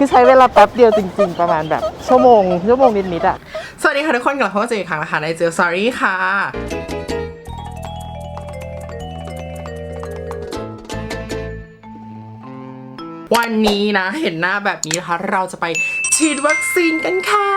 คือใช้เวลาแป๊บเดียวจริง ๆ ประมาณแบบชั่วโมงชั่วโมงนิดๆอะสวัสดีค่ะทุกคนกลับเข้ามาเจออีกครั้งนะคะในเจลซอรี่ค่ะวันนี้นะเห็นหน้าแบบนี้นะคะเราจะไปฉีดวัคซีนกันค่ะ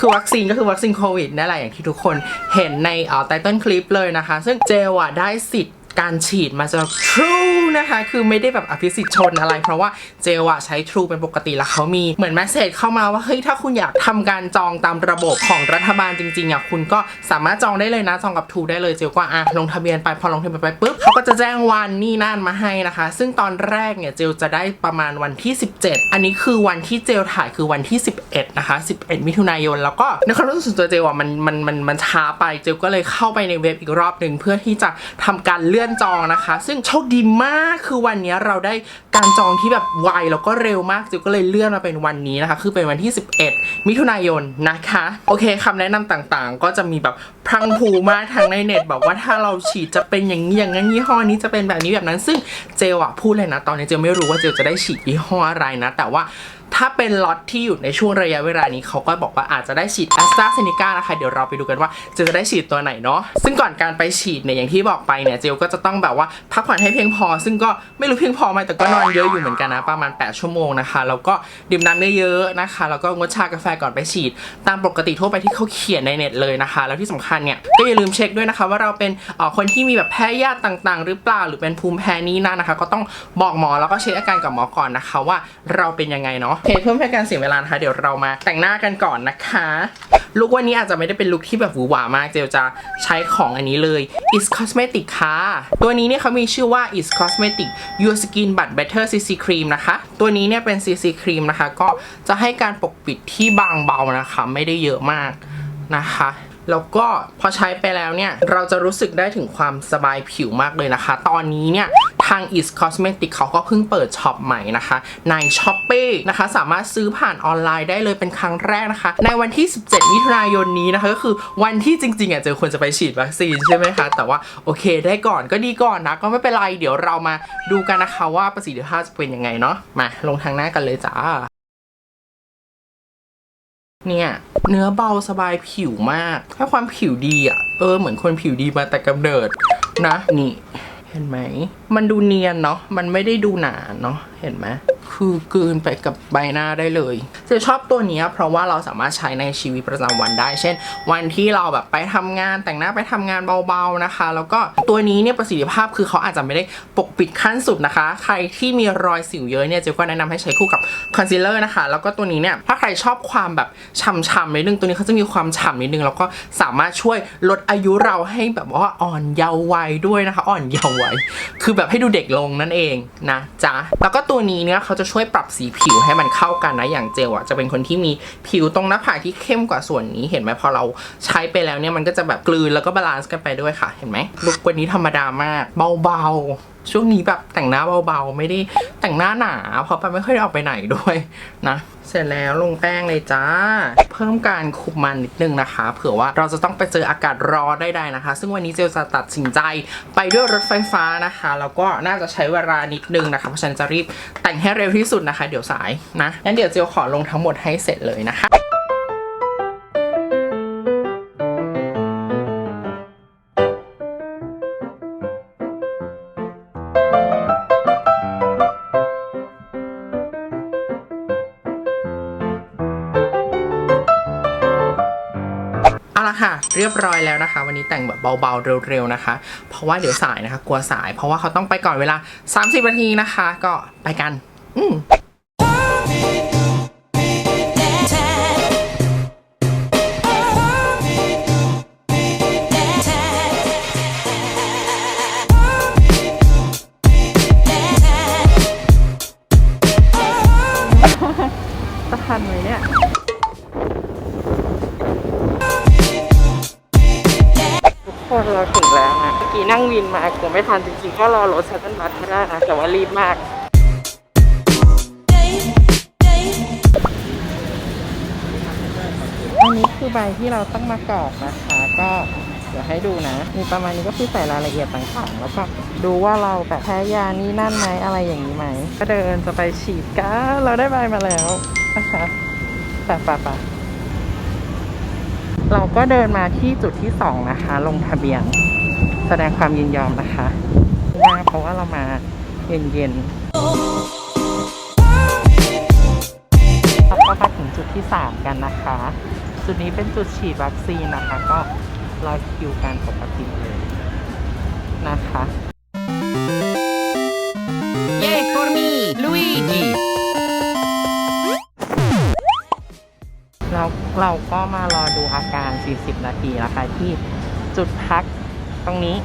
คือวัคซีนก็คือวัคซีนโควิดนั่นแหละอย่างที่ทุกคนเห็นในเอ่อไตเติ้ลคลิปเลยนะคะ ซึ่งเจลอะได้สิทธิ์ การฉีดมาจาก True นะคะ คือไม่ได้แบบอภิสิทธิ์ชนอะไร เพราะว่าเจลอะใช้ True เป็นปกติแล้วเขามีเหมือนแมสเซจเข้ามาว่า เฮ้ย ถ้าคุณอยากทำการจองตามระบบของรัฐบาลจริงๆอะคุณก็สามารถจองได้เลยนะ จองกับ True ได้เลย เจลก็อะลงทะเบียนไป พอลงทะเบียนไปปุ๊บเขาก็จะแจ้งวันนี่นั่นมาให้นะคะ ซึ่งตอนแรกเนี่ยเจลจะได้ประมาณวันที่ 17 อันนี้คือวันที่เจลถ่ายคือวันที่ 11 นะคะ 11 มิถุนายน แล้วก็ในความรู้สึกตัวเจลอะมันมันมันมันช้าไป เจลก็เลยเข้าไปในเว็บอีกรอบหนึ่งเพื่อที่จะทำการเลื่อนจองนะคะ ซึ่งโชคดีมากคือวันนี้เราได้การจองที่แบบไวแล้วก็เร็วมากเจลก็เลยเลื่อนมาเป็นวันนี้นะคะ คือเป็นวันที่ 11 มิถุนายนนะคะ โอเคคำแนะนำต่างๆ ก็จะมีแบบพรังพรูมาทางในเน็ตบอกว่าถ้าเราฉีดจะเป็นอย่างนี้อย่างนั้นยี่ห้อนี้จะเป็นแบบนี้แบบนั้น ซึ่งเจลอะพูดเลยนะ ตอนนี้เจลไม่รู้ว่าเจลจะได้ฉีดยี่ห้ออะไรนะ แต่ว่า ถ้าเป็นล็อตที่อยู่ในช่วงระยะเวลานี้เขาก็บอกว่าอาจจะได้ฉีดแอสตราเซเนกานะคะเดี๋ยวเราไปดูกันว่าจลจะได้ฉีดตัวไหนเนาะซึ่งก่อนการไปฉีดเนี่ยอย่างที่บอกไปเนี่ยเจลก็จะต้องแบบว่าพักผ่อนให้เพียงพอ ซึ่งก็ไม่รู้เพียงพอไหมแต่ก็นอนเยอะอยู่เหมือนกันนะประมาณ 8 ชั่วโมงนะคะแล้วก็ดื่มน้ำเยอะๆนะคะแล้วก็งดชากาแฟก่อนไปฉีด ตามปกติทั่วไปที่เขาเขียนในเน็ตเลยนะคะ แล้วที่สำคัญเนี่ยก็อย่าลืมเช็คด้วยนะคะ ว่าเราเป็นคนที่มีแบบแพ้ยาต่างๆ หรือเปล่าหรือเป็นภูมิแพ้นี้นั่นนะคะ ก็ต้องบอกหมอแล้วก็เช็คอาการกับหมอก่อนนะคะว่าเราเป็นยังไงเนาะโอเคเพื่อไม่ให้การเสียเวลานะคะ เดี๋ยวเรามาแต่งหน้ากันก่อนนะคะลุควันนี้อาจจะไม่ได้เป็นลุคที่แบบหวือหวามาก เจลจะใช้ของอันนี้เลย is cosmetic ค่ะ ตัวนี้เนี่ยเขามีชื่อว่า is cosmetic your skin but better cc cream นะคะ ตัวนี้เนี่ยเป็น cc cream นะคะ ก็จะให้การปกปิดที่บางเบานะคะ ไม่ได้เยอะมากนะคะ แล้วก็พอใช้ไปแล้วเนี่ย เราจะรู้สึกได้ถึงความสบายผิวมากเลยนะคะ ตอนนี้เนี่ย ทาง is cosmetic เขาก็เพิ่งเปิดช็อปใหม่นะคะ ใน s h อ p e e นะคะ สามารถซื้อผ่านออนไลน์ได้เลยเป็นครั้งแรกนะคะ ในวันที่ 17 มิถุนายนนี้นะคะ ก็คือวันที่จริงๆอะเจอควรจะไปฉีดวัคซีนใช่ไหมคะ แต่ว่าโอเคได้ก่อนก็ดีก่อนนะ ก็ไม่เป็นไร เดี๋ยวเรามาดูกันนะคะว่าประสิทธิภาพจะเป็นยังไงเนาะมาลงทางหน้ากันเลยจ้า เนี่ย เนื้อเบาสบายผิวมากให้ความผิวดีอะ่ะ เออเหมือนคนผิวดีมาแต่กำเนิดนะ นี่ เห็นไหม มันดูเนียนเนาะมันไม่ได้ดูหนาเนาะเห็นไหม คือกลืนไปกับใบหน้าได้เลยจะชอบตัวนี้เพราะว่าเราสามารถใช้ในชีวิตประจำวันได้ เช่น วันที่เราแบบไปทำงานแต่งหน้าไปทำงานเบาๆนะคะ แล้วก็ตัวนี้เนี่ยประสิทธิภาพคือเขาอาจจะไม่ได้ปกปิดขั้นสุดนะคะ ใครที่มีรอยสิวเยอะเนี่ยเจ๊ก็แนะนำให้ใช้คู่กับคอนซีลเลอร์นะคะ แล้วก็ตัวนี้เนี่ยถ้าใครชอบความแบบฉ่ำๆนิดนึงตัวนี้เขาจะมีความฉ่ำนิดนึงแล้วก็สามารถช่วยลดอายุเราให้แบบว่าอ่อนเยาว์วัยด้วยนะคะ อ่อนเยาว์วัยคือแบบให้ดูเด็กลงนั่นเองนะจ๊ะแล้วก็ตัวนี้เนี่ยเขาาจะช่วยปรับสีผิวให้มันเข้ากันนะอย่างเจลอะจะเป็นคนที่มีผิวตรงหน้าผากที่เข้มกว่าส่วนนี้เห็นไหมพอเราใช้ไปแล้วเนี่ยมันก็จะแบบกลืนแล้วก็บาลานซ์กันไปด้วยค่ะเห็นไหมลุควันนี้ธรรมดามากเบาๆ ช่วงนี้แบบแต่งหน้าเบาๆ ไม่ได้แต่งหน้าหนาเพราะไปไม่ค่อยได้ออกไปไหนด้วยนะ เสร็จแล้วลงแป้งเลยจ้า เพิ่มการคุมมันนิดนึงนะคะ เผื่อว่าเราจะต้องไปเจออากาศร้อนได้ๆนะคะ ซึ่งวันนี้เจลจะตัดสินใจไปด้วยรถไฟฟ้านะคะ แล้วก็น่าจะใช้เวลานิดนึงนะคะ เพราะฉะนันจะรีบแต่งให้เร็วที่สุดนะคะ เดี๋ยวสายนะงั้นเดี๋ยวเจลขอลงทั้งหมดให้เสร็จเลยนะคะ ค่ะ เรียบร้อยแล้วนะคะ วันนี้แต่งแบบเบาๆเร็วๆนะคะ เพราะว่าเดี๋ยวสายนะคะ กลัวสาย เพราะว่าเขาต้องไปก่อนเวลา 30นาทีนะคะ ก็ไปกัน อืม เราถึงแล้วนะเมื่อกี้นั่งวินมากลัวไม่ทันจริงๆ ก็รอรถชัตเติลบัสไม่ได้นะ แต่ว่ารีบมากอันนี้คือใบที่เราต้องมากรอกนะคะ ก็เดี๋ยวให้ดูนะ มีประมาณนี้ก็คือใส่รายละเอียดต่างๆ แล้วก็ดูว่าเราแบบแพ้ยานี้นั่นไหมอะไรอย่างนี้ไหม ก็เดินจะไปฉีดกันเราได้ใบมาแล้วนะคะไปไปไป เราก็เดินมาที่จุดที่สองนะคะ ลงทะเบียน แสดงความยินยอมนะคะมาเพราะว่าเรามาเย็นๆเราก็มาถึงจุดที่ 3 กันนะคะ จุดนี้เป็นจุดฉีดวัคซีนนะคะ ก็รอคิวการปกติเลยนะคะ Yay for me Luigi เราเราก็มารอดูอาการ 40 นาทีนะคะที่จุดพักตรงนี้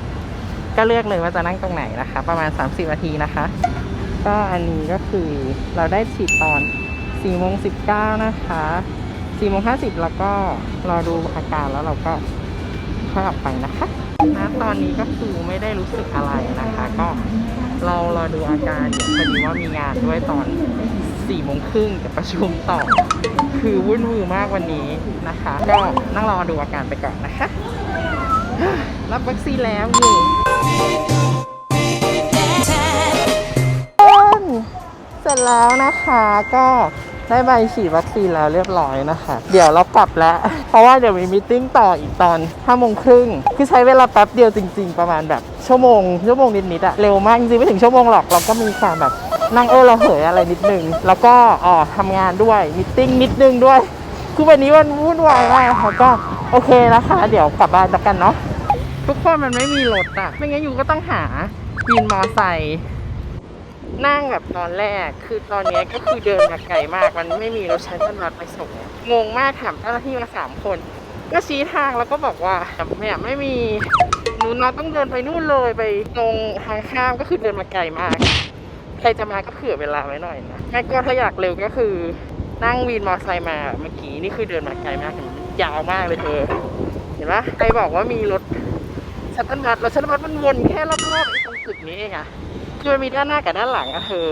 ก็เลือกเลยว่าจะนั่งตรงไหนนะคะ ประมาณ 30 นาทีนะคะ ก็อันนี้ก็คือเราได้ฉีดตอน4โมง19 นะคะ4โมง50 แล้วก็รอดูอาการแล้วเราก็ค่อยออกไปนะคะณตอนนี้ก็คือไม่ได้รู้สึกอะไรนะคะ ก็ เรารอดูอาการพอดีว่ามีงานด้วยตอน4โมงครึ่งกับประชุมต่อ คือวุ่นวือมากวันนี้นะคะ ก็นั่งรอดูอาการไปก่อนนะคะ รับวัคซีนแล้วนี่เสร็จแล้วนะคะก็ ได้ใบฉีดวัคซีนแล้วเรียบร้อยนะคะ เดี๋ยวเรากลับแล้ว เพราะว่าเดี๋ยวมีมิทติ้งต่ออีกตอน5โมงครึ่งคือใช้เวลาแป๊บเดียวจริง ๆ ประมาณแบบชั่วโมงชั่วโมงนิดๆอะเร็วมากจริงๆไม่ถึงชั่วโมงหรอกเราก็มีความแบบนั่งเออเราเหยอะไรนิดนึง แล้วก็อ๋อทำงานด้วยมิทติ้งนิดนึงด้วย คือวันนี้มันวุ่นวายมากค่ะก็โอเคนะคะ เดี๋ยวกลับบ้านแล้วกันเนาะทุกคนมันไม่มีรถอะไม่งั้นอยู่ก็ต้องหาวินมอไซค์ นั่งแบบตอนแรก คือตอนนี้ก็คือเดินมาไกลมาก มันไม่มีรถใช้ต้นรัดไปส่ง งงมากถามเจ้าหน้าที่มาสามคน ก็ชี้ทางแล้วก็บอกว่าเนี่ยไม่มีหนูน้องต้องเดินไปนู่นเลยไปตรงทางข้ามก็คือเดินมาไกลมาก ใครจะมาก็เผื่อเวลาไว้หน่อยนะแม่ก็ถ้าอยากเร็วก็คือนั่งวินมอเตอร์ไซค์มาเมื่อกี้นี่คือเดินมาไกลมากยาวมากเลยเธอ เห็นปะใครบอกว่ามีรถชัตเติลบัสรถชัตเติลบัสมันวนแค่รอบๆตรงตึกนี้เองอะ คือมันมีด้านหน้ากับด้านหลังอะเธอ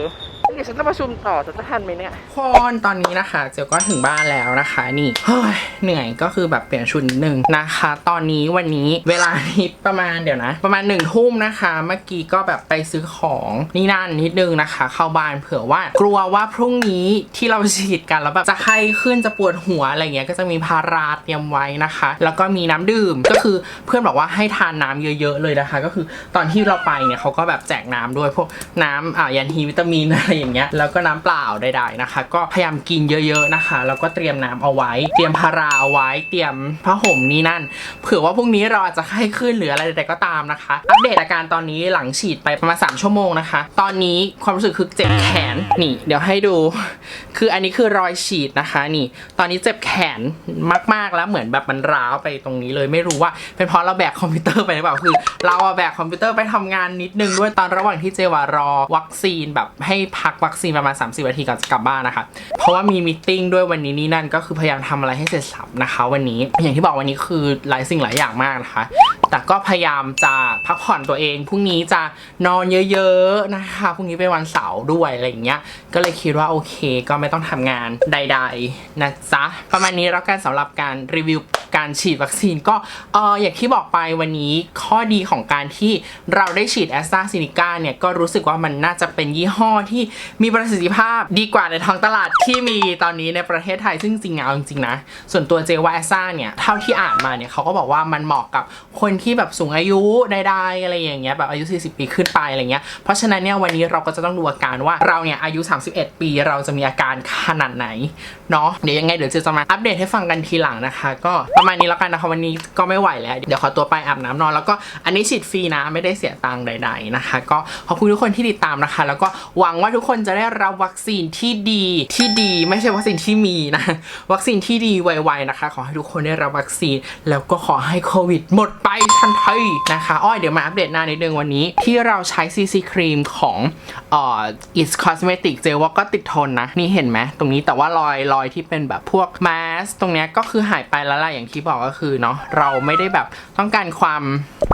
เดี๋ยวฉันจะประชุมต่อจะทันไหมเนี่ยคนตอนนี้นะคะเจียวก็ถึงบ้านแล้วนะคะนี่เฮ้ยเหนื่อยก็คือแบบเปลี่ยนชุดนิดนึงนะคะ ตอนนี้วันนี้เวลานี้ประมาณเดี๋ยวนะ ประมาณหนึ่งทุ่มนะคะ เมื่อกี้ก็แบบไปซื้อของนี่นั่นนิดนึงนะคะ เข้าบ้านเผื่อว่ากลัวว่าพรุ่งนี้ที่เราฉีดกันแล้วแบบจะไข้ขึ้นจะปวดหัวอะไรเงี้ยก็จะมีพาราเตรียมไว้นะคะ แล้วก็มีน้ำดื่มก็คือเพื่อนบอกว่าให้ทานน้ำเยอะๆเลยนะคะ ก็คือตอนที่เราไปเนี่ยเขาก็แบบแจกน้ำด้วยพวกน้ำอ่ายันฮีวิตามินอะไรอย่างเงี้ยแล้วก็น้ำเปล่าใดๆนะคะ ก็พยายามกินเยอะๆนะคะแล้วก็เตรียมน้ำเอาไว้ เตรียมพาราเอาไว้ เตรียมผ้าห่มนี่นั่น เผื่อว่าพรุ่งนี้เราอาจจะไข้ขึ้นหรืออะไรใดๆก็ตามนะคะ อัปเดตอาการตอนนี้หลังฉีดไปประมาณ3ชั่วโมงนะคะ ตอนนี้ความรู้สึกคือเจ็บแขนนี่ เดี๋ยวให้ดู คืออันนี้คือรอยฉีดนะคะนี่ ตอนนี้เจ็บแขนมากๆแล้วเหมือนแบบมันร้าวไปตรงนี้เลยไม่รู้ว่า เป็นเพราะเราแบกคอมพิวเตอร์ไปหรือเปล่าคือ เราอะแบกคอมพิวเตอร์ไปทำงานนิดนึงด้วยตอนระหว่างที่เจวารอวัคซีนแบบให้พักวัคซีนประมาณ 30นาทีก่อนจะกลับบ้านนะคะ เพราะว่ามีมิทติ้งด้วยวันนี้นี่นั่นก็คือพยายามทำอะไรให้เสร็จสับนะคะ วันนี้อย่างที่บอกวันนี้คือหลายสิ่งหลายอย่างมากนะคะ แต่ก็พยายามจะพักผ่อนตัวเองพรุ่งนี้จะนอนเยอะๆนะคะพรุ่งนี้เป็นวันเสาร์ด้วยอะไรอย่างเงี้ยก็เลยคิดว่าโอเค ก็ไม่ต้องทำงานใด ๆนะจ๊ะประมาณนี้แล้วกันสำหรับการรีวิว การฉีดวัคซีนก็เอออย่างที่บอกไปวันนี้ข้อดีของการที่เราได้ฉีดแอสตราเซเนกาเนี่ยก็รู้สึกว่ามันน่าจะเป็นยี่ห้อที่มีประสิทธิภาพดีกว่าในท้องตลาดที่มีตอนนี้ในประเทศไทยซึ่งจริงๆเอาจริงๆนะส่วนตัวเจว่าแอสตราเนี่ยเท่าที่อ่านมาเนี่ยเขาก็บอกว่ามันเหมาะกับคนที่แบบสูงอายุใดๆอะไรอย่างเงี้ยแบบอายุ 40 ปีขึ้นไปอะไรเงี้ยเพราะฉะนั้นเนี่ยวันนี้เราก็จะต้องดูอาการว่าเราเนี่ยอายุ 31 ปีเราจะมีอาการขนาดไหนเนาะเดี๋ยวยังไงเดี๋ยวเจจะมาอัปเดตให้ฟังกันทีหลังนะคะ ก็ประมาณนี้แล้วกันนะคะวันนี้ก็ไม่ไหวแล้ว เดี๋ยวขอตัวไปอาบน้ำนอน แล้วก็อันนี้ฉีดฟรีนะไม่ได้เสียตังค์ใด ๆนะคะ ก็ขอบคุณทุกคนที่ติดตามนะคะ แล้วก็หวังว่าทุกคนจะได้รับวัคซีนที่ดีที่ดี ไม่ใช่วัคซีนที่มีนะ วัคซีนที่ดีไวๆนะคะ ขอให้ทุกคนได้รับวัคซีน แล้วก็ขอให้โควิดหมดไปทันทีนะคะอ้อยเดี๋ยวมาอัปเดตหน้านิดนึงวันนี้ที่เราใช้ CC ครีมของเอ่อ It's Cosmetic เจว่าก็ติดทนนะนี่เห็นไหมตรงนี้แต่ว่ารอยรอยที่เป็นแบบพวกมาสตรงเนี้ยก็คือหายไปแล้วล่ะอย่างที่บอกก็คือเนาะเราไม่ได้แบบต้องการความ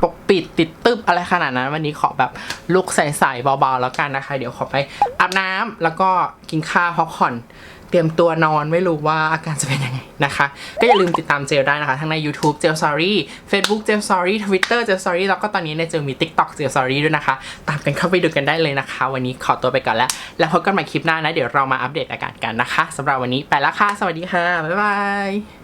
ปกปิดติดตึบอะไรขนาดนั้น วันนี้ขอแบบลุกใสๆเบาๆแล้วกันนะคะ เดี๋ยวขอไปอาบน้ำแล้วก็กินข้าวพักผ่อนเตรียมตัวนอนไม่รู้ว่าอาการจะเป็นยังไงนะคะ ก็อย่าลืมติดตามเจลได้นะคะ ทั้งใน YouTube เจล Sorry Facebook เจล Sorry Twitter เจล Sorry แล้วก็ตอนนี้ในเจลมี TikTok เจล Sorry ด้วยนะคะ ตามกันเข้าไปดูกันได้เลยนะคะ วันนี้ขอตัวไปก่อนแล้ว แล้วพบกันใหม่คลิปหน้านะ เดี๋ยวเรามาอัปเดตอาการกันนะคะสำหรับวันนี้ไปแล้วค่ะ สวัสดีค่ะ บ๊ายบาย